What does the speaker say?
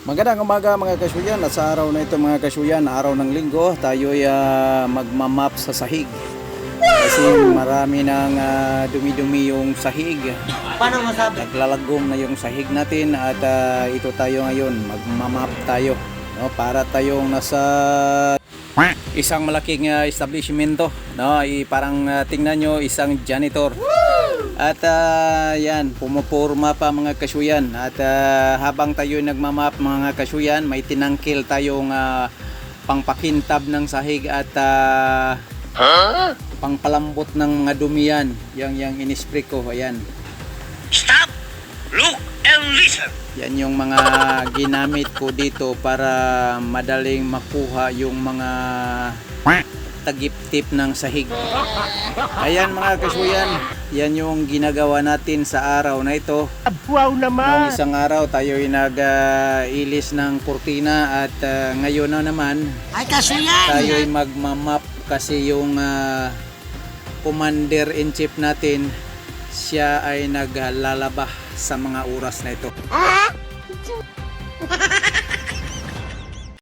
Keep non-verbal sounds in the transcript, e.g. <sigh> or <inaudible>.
Magandang umaga mga kasuyan at sa araw na ito mga kasuyan, araw ng linggo, tayo ay ah, magmamap sa sahig. Kasi marami ng ah, dumi-dumi yung sahig. Paano masabi? Naglalagom na yung sahig natin at ah, ito tayo ngayon, magmamap tayo. No, para tayong nasa isang malaking ah, establishmento. No, I, parang ah, tingnan nyo, isang janitor. At ah, yan, pumupurma pa mga kasuyan. At ah, habang tayo nagmamap mga kasuyan, may tinangkil tayong ah, pangpakintab ng sahig at ah, pangpalambot ng mga dumiyan. Yang yang inispray ko, ayan. Stop! Look and listen! Yan yung mga ginamit ko dito para madaling makuha yung mga tagip-tip ng sahig. Ayan mga kasuyan, yan yung ginagawa natin sa araw na ito. Wow Noong naman! isang araw tayo ay nag-ilis ng kurtina at ah, ngayon na naman Ay, kaso yan! tayo ay magmamap kasi yung ah, commander in chief natin siya ay naglalaba sa mga oras na ito. <laughs>